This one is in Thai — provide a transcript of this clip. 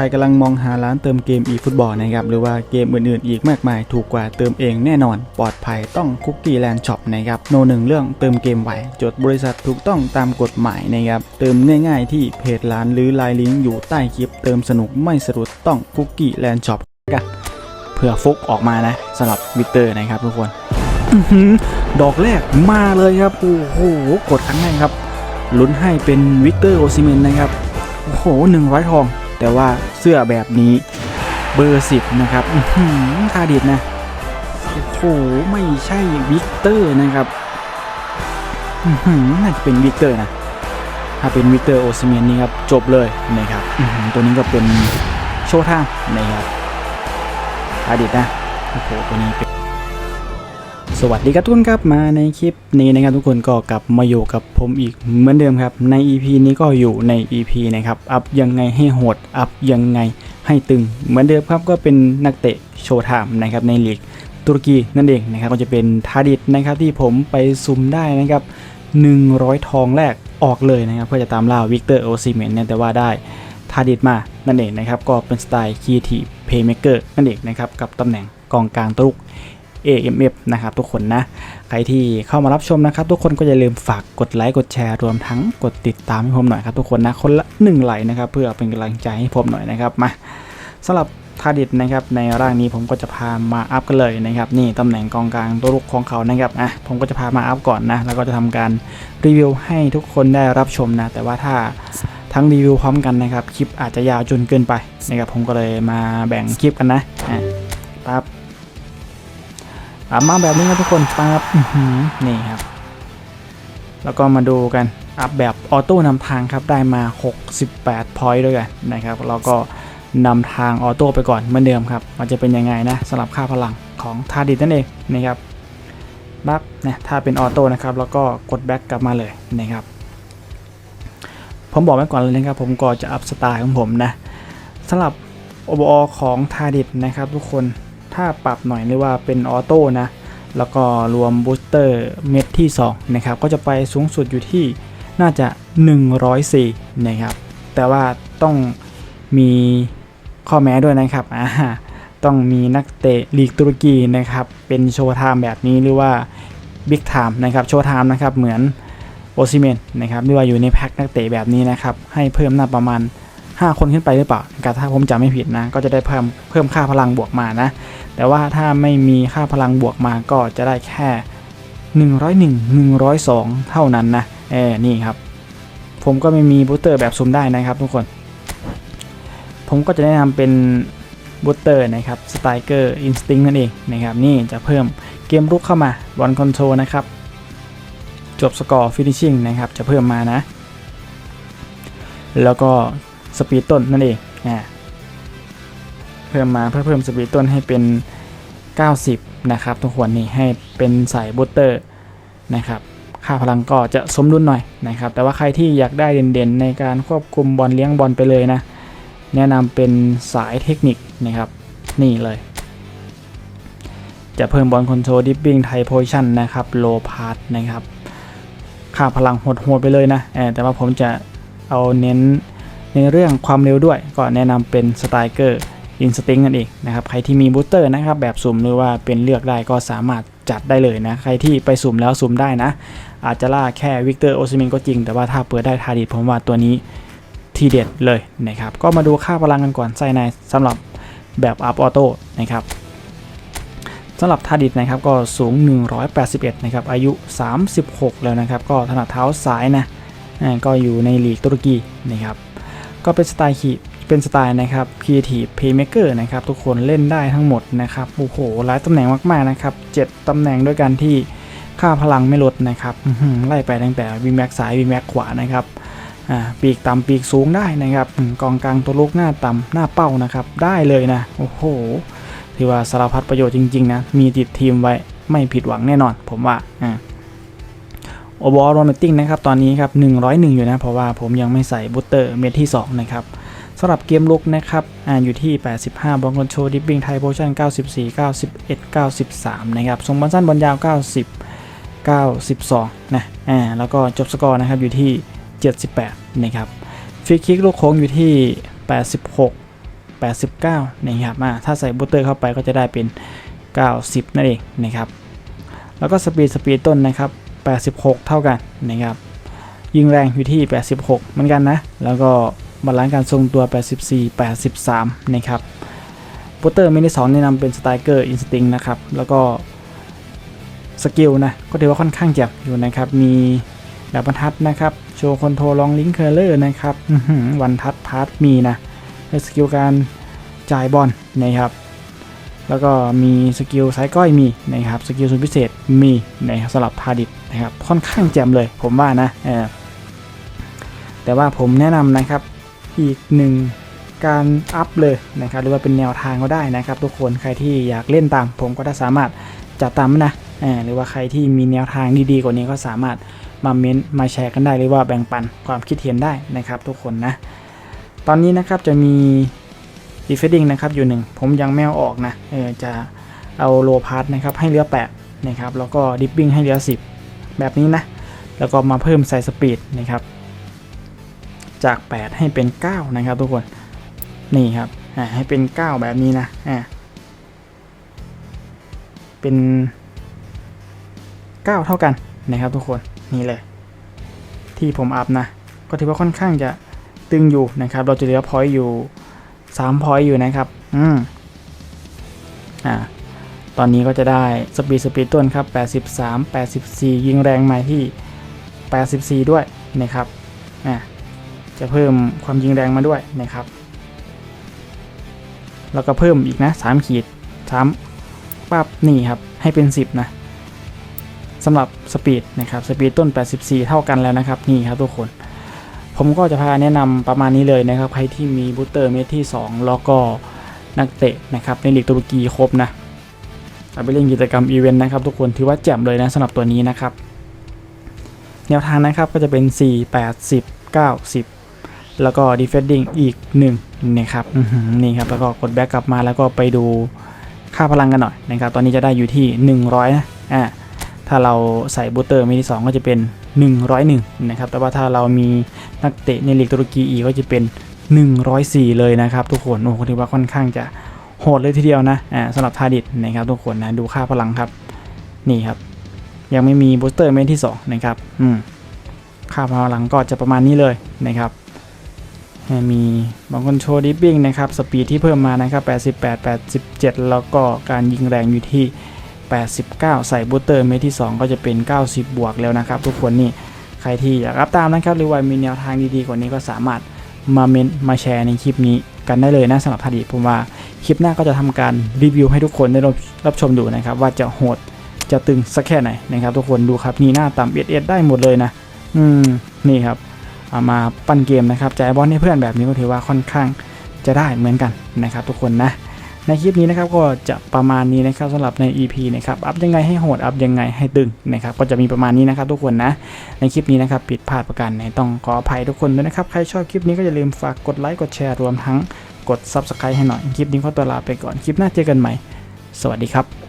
ใครกำลังมองหาร้านเติมเกม eFootball นะครับหรือว่าเกมอื่นๆ อีกมากมายถูกกว่าเติมเองแน่นอน ปลอดภัยต้องคุกกี้แลนด์ช็อปนะครับโนหนึ่งเรื่องเติมเกมไหวจดบริษัทถูกต้องตามกฎหมายนะครับเติมง่ายๆ ที่เพจร้านหรือไลน์ลิงก์อยู่ใต้คลิป เติมสนุกไม่สะดุดต้องคุกกี้แลนด์ช็อปกันเผื่อฟุกออกมานะสำหรับวิเตอร์นะครับทุกคนดอกแรกมาเลยครับโอ้โหกดครั้งแรกครับลุ้นให้เป็นวิกเตอร์โอซิเมนนะครับโอ้โหหนึ่งร้อยทอง แต่ว่าเสื้อแบบนี้เบอร์สิบนะครับอื้อหือท่าด็ดนะโอ้โหไม่ใช่วิกเตอร์นะครับอื้อหือน่าจะเป็นวิกเตอร์นะ ถ้าเป็นวิกเตอร์โอซิเมนนี่ครับจบเลยนะครับอื้อหือตัวนี้ก็เป็นโชว์ท่านะครับท่าด็ดนะโอ้โหตัวนี้เป็น สวัสดีครับทุกคนครับมาในคลิปนี้นะครับทุกคนก็กลับมาอยู่กับผมอีกเหมือนเดิมครับ ใน EP นี้ก็อยู่ใน EP นะครับอัพยังไงให้โหดอัพยังไงให้ตึง เหมือนเดิมครับก็เป็นนักเตะโชว์ไทม์นะครับในลีกตุรกีนั่นเองนะครับก็จะเป็นทาดิตนะครับที่ผมไปซุมได้นะครับ 100 ทองแรกออกเลยนะครับเพื่อจะตามล่าวิกเตอร์โอซิเมนเนี่ยแต่ว่าได้ทาดิตมานั่นเองนะครับก็เป็นสไตล์คีทีเพย์เมเกอร์นั่นเองนะครับกับตำแหน่งกองกลางตุก AMF นะครับทุกคนนะ ใครที่เข้ามารับชมนะครับ ทุกคนก็อย่าลืมฝากกดไลค์กดแชร์รวมทั้งกดติดตามให้ผมหน่อยครับทุกคนนะคนละ1ไลค์นะครับเพื่อเป็นกำลังใจให้ผมหน่อยนะครับมาสำหรับทาดิตนะครับในร่างนี้ผมก็จะพามาอัพกันเลยนะครับนี่ตำแหน่งกองกลางตัวลุกของเขานะครับอะผมก็จะพามาอัพก่อนนะแล้วก็จะทำการรีวิวให้ทุกคนได้รับชมนะแต่ว่าถ้าทั้งรีวิวพร้อมกันนะครับคลิปอาจจะยาวจนเกินไปนะครับผมก็เลยมาแบ่งคลิปกันนะอะปั๊บ อะมาแบบนี้ครับทุกคนปั๊บอื้อหือนี่ครับ แล้วก็มาดูกันอัพแบบออโต้นำทางครับได้มา 68พอยต์ด้วยกันนะครับแล้วก็นำทางออโต้ไปก่อนเหมือนเดิมครับ มันจะเป็นยังไงนะสำหรับค่าพลังของทาดิตนั่นเองนะครับปั๊บเนี่ยถ้าเป็นออโต้นะครับ แล้วก็กดแบ็กกลับมาเลยนะครับ ผมบอกไว้ก่อนเลยนะครับ ผมก็จะอัพสไตล์ของผมนะสำหรับ OBO ของทาดิตนะครับทุกคน ถ้าปรับหน่อยเรียกว่าเป็นออโต้นะ แล้วก็รวมบูสเตอร์เม็ดที่ 2 นะครับ ก็จะไปสูงสุดอยู่ที่น่าจะ 104 นะครับ แต่ว่าต้องมีข้อแม้ด้วยนะครับอ่าต้องมีนักเตะลีกตุรกีนะครับ เป็นโชว์ไทม์แบบนี้หรือว่าบิ๊กไทม์นะครับ โชว์ไทม์นะครับ เหมือนโอซิเมนนะครับหรือว่าอยู่ในแพ็คนักเตะแบบนี้นะครับ ให้เพิ่มหน้าประมาณ 5 คนขึ้นไปหรือเปล่านะครับถ้าผมจำไม่ผิดนะ ก็จะได้เพิ่มเพิ่มค่าพลังบวกมานะ แต่ว่าถ้าไม่มีค่าพลังบวกมาก็จะได้แค่ 101 102 เท่านั้นนะเออนี่ครับ ผมก็ไม่มีบูสเตอร์แบบซุมได้นะครับทุกคน ผมก็จะแนะนำเป็นบูสเตอร์นะครับสไตรเกอร์อินสติ้งนั่นเองนะครับนี่จะเพิ่มเกมรุกเข้ามาบอลคอนโทรนะครับจบสกอร์ฟินิชชิ่งนะครับจะเพิ่มมานะ แล้วก็ สปีดต้นนั่นเองอ่าเพิ่มมาเพื่อเพิ่มสปีดต้นให้เป็น 90 นะครับ ทุกคนนี่ให้เป็นสายบูสเตอร์นะครับค่าพลังก็จะสมดุลหน่อยนะครับ แต่ว่าใครที่อยากได้เด่นๆ ในการควบคุมบอลเลี้ยงบอลไปเลยนะ แนะนำเป็นสายเทคนิคนะครับ นี่เลย จะเพิ่มบอลคอนโทรลดิปปิ้งไทโพชั่นนะครับโลพาร์ตนะครับ ค่าพลังโหดๆไปเลยนะแต่ว่าผมจะเอาเน้น ในเรื่องความเร็วด้วยก็แนะนำเป็นสไตรเกอร์อินสติ้งนั่นเองนะครับใครที่มีบูสเตอร์นะครับแบบสุ่มหรือว่าเป็นเลือกได้ก็สามารถจัดได้เลยนะใครที่ไปสุ่มแล้วสุ่มได้นะ อาจจะล่าแค่วิกเตอร์โอซิมินก็จริง แต่ว่าถ้าเปิดได้ทาดิตผมว่าตัวนี้ทีเด็ดเลยนะครับก็มาดูค่าพลังกันก่อนใส่ในสำหรับแบบอัพออโต้นะครับสำหรับทาดิตนะครับก็สูง 181 นะครับ อายุ 36 แล้วนะครับ ก็ถนัดเท้าซ้ายนะก็อยู่ในลีกตุรกีนะครับ ก็เป็นสไตล์ขีเป็นสไตล์นะครับ Creative Playmaker นะครับ ทุกคนเล่นได้ทั้งหมดนะครับ โอ้โห หลายตำแหน่งมาก ๆ นะครับ 7ตำแหน่งด้วยกันที่ค่าพลังไม่ลดนะครับอื้อหือไล่ไปตั้งแต่วีแม็กซ้ายวีแม็กขวานะครับอ่าปีกต่ำปีกสูงได้นะครับกองกลางตัวลูกหน้าต่ำหน้าเป้านะครับ ได้เลยนะ โอ้โหถือว่าสารพัดประโยชน์จริง ๆ นะ มีติดทีมไว้ไม่ผิดหวังแน่นอน ผมว่าอ่า โอเวอร์โรเมตติ้งนะครับตอนนี้ครับ 101 อยู่นะ เพราะว่าผมยังไม่ใส่บูสเตอร์เม็ดที่ 2 นะครับสำหรับเกมลุกนะครับอ่าอยู่ที่ 85 บอลคอนโทรลดิปปิ้งไทโพชั่น 94 91 93 นะครับทรงบอลสั้นบอลยาว 90 92 นะอ่าแล้วก็จบสกอร์นะครับอยู่ที่ 78 นะครับฟรีคิกลูกโค้งอยู่ที่ 86 89 นะครับอ่าถ้าใส่บูสเตอร์เข้าไปก็จะได้เป็น 90 นั่นเองนะครับแล้วก็สปีดสปีดต้นนะครับ 86 เท่ากันนะครับยิงแรงอยู่ที่ 86 เหมือนกันนะ แล้วก็บาลานซ์การทรงตัว 84 83 นะครับโปเตอร์มินิ2แนะนำเป็นสไตรเกอร์อินสติ้งนะครับ แล้วก็สกิลนะก็ถือว่าค่อนข้างเจ็บอยู่นะครับ มีแบบบรรทัดนะครับ โชว์คอนโทรลองลิงค์เคอร์เลอร์นะครับวันทัดพาร์ทมีนะและสกิลการจ่ายบอลนะครับ แล้วก็มีสกิลสายก้อยมีนะครับสกิลสุดพิเศษมีนะครับสำหรับพาดิตนะครับค่อนข้างแจ่มเลยผมว่านะแต่ว่าผมแนะนำนะครับอีกหนึ่งการอัพเลยนะครับหรือว่าเป็นแนวทางก็ได้นะครับ ทุกคนใครที่อยากเล่นตาม ผมก็ได้สามารถจัดตามนะหรือว่าใครที่มีแนวทางดีๆกว่านี้ก็สามารถมาเม้นต์มาแชร์กันได้หรือว่าแบ่งปันความคิดเห็นได้นะครับ ทุกคนนะตอนนี้นะครับจะมี ดีเฟดดิ้งนะครับอยู่หนึ่งผมยังไม่เอาออกนะเออจะเอาโลพาร์ทนะครับให้เหลือ8นะครับแล้วก็ดิปปิ้งให้เหลือ 10 แบบนี้นะ แล้วก็มาเพิ่มไซสปีดนะครับจาก 8 ให้เป็น 9 นะครับทุกคนนี่ครับอ่าให้เป็น 9 แบบนี้นะอ่าเป็น 9 เท่ากันนะครับทุกคนนี่เลย ที่ผมอัพนะ ก็ถือว่าค่อนข้างจะตึงอยู่นะครับ เราจะเหลือพอยต์อยู่ 3พอยต์อยู่นะครับ อืม อ่า ตอนนี้ก็จะได้สปีดสปีดต้นครับ 83 84 ยิงแรงมาที่ 84 ด้วยนะครับ อ่า จะเพิ่มความยิงแรงมาด้วยนะครับ แล้วก็เพิ่มอีกนะ 3 ขีด3ปั๊บนี่ครับ ให้เป็น 10 นะสำหรับสปีดนะครับ สปีดต้น 84 เท่ากันแล้วนะครับ นี่ครับทุกคน ผมก็จะพาแนะนำประมาณนี้เลยนะครับ ใครที่มีบูสเตอร์เมทที่ 2 แล้วก็นักเตะนะครับในลีกตุรกีครบนะเอาไปเล่นกิจกรรมอีเวนต์นะครับทุกคนถือว่าแจ่มเลยนะสำหรับตัวนี้นะครับ แนวทางนะครับก็จะเป็น 4 8 10 90 แล้วก็ defending อีก1นะครับนี่ครับแล้วก็กดแบ็กกลับมาแล้วก็ไปดูค่าพลังกันหน่อยนะครับ ตอนนี้จะได้อยู่ที่ 100นะอ่าถ้าเราใส่บูสเตอร์เมทที่2ก็จะเป็น 101นะครับแต่ว่าถ้าเรามีนักเตะในลีกตุรกีอีกก็จะเป็น 104 เลยนะครับ ทุกคนโอ้โหถือว่าค่อนข้างจะโหดเลยทีเดียวนะอ่าสำหรับทาดิตนะครับทุกคนนะดูค่าพลังครับนี่ครับ ยังไม่มีบูสเตอร์เมทที่2นะครับอืมค่าพลังก็จะประมาณนี้เลยนะครับมีบางคนโชว์ดิปปิ้งนะครับ สปีดที่เพิ่มมานะครับ 88 87 แล้วก็การยิงแรงอยู่ที่ 89 ใส่บูสเตอร์เมทที่ 2 ก็จะเป็น 90 บวกแล้วนะครับ ทุกคนนี่ใครที่อยากรับตามนะครับหรือว่ามีแนวทางดีๆกว่านี้ก็สามารถมาเมนมาแชร์ในคลิปนี้กันได้เลยนะสำหรับทาดิผมว่าคลิปหน้าก็จะทำการรีวิวให้ทุกคนได้รับชมดูนะครับ ว่าจะโหดจะตึงสักแค่ไหนนะครับ ทุกคนดูครับนี่หน้าต่ำเอ็ดเอ็ดได้หมดเลยนะ อืมนี่ครับเอามาปั้นเกมนะครับจ่ายบอลให้เพื่อนแบบนี้ก็ถือว่าค่อนข้างจะได้เหมือนกันนะครับ ทุกคนนะ ในคลิปนี้นะครับก็จะประมาณนี้นะครับสำหรับใน EP นะครับอัพยังไงให้โหดอัพยังไงให้ตึงนะครับก็จะมีประมาณนี้นะครับทุกคนนะในคลิปนี้นะครับผิดพลาดประการไหนต้องขออภัยทุกคนด้วยนะครับใครชอบคลิปนี้ก็อย่าลืมฝากกดไลค์กดแชร์รวมทั้งกด Subscribe ให้หน่อยคลิปนี้ขอตัวลาไปก่อนคลิปหน้าเจอกันใหม่ สวัสดีครับ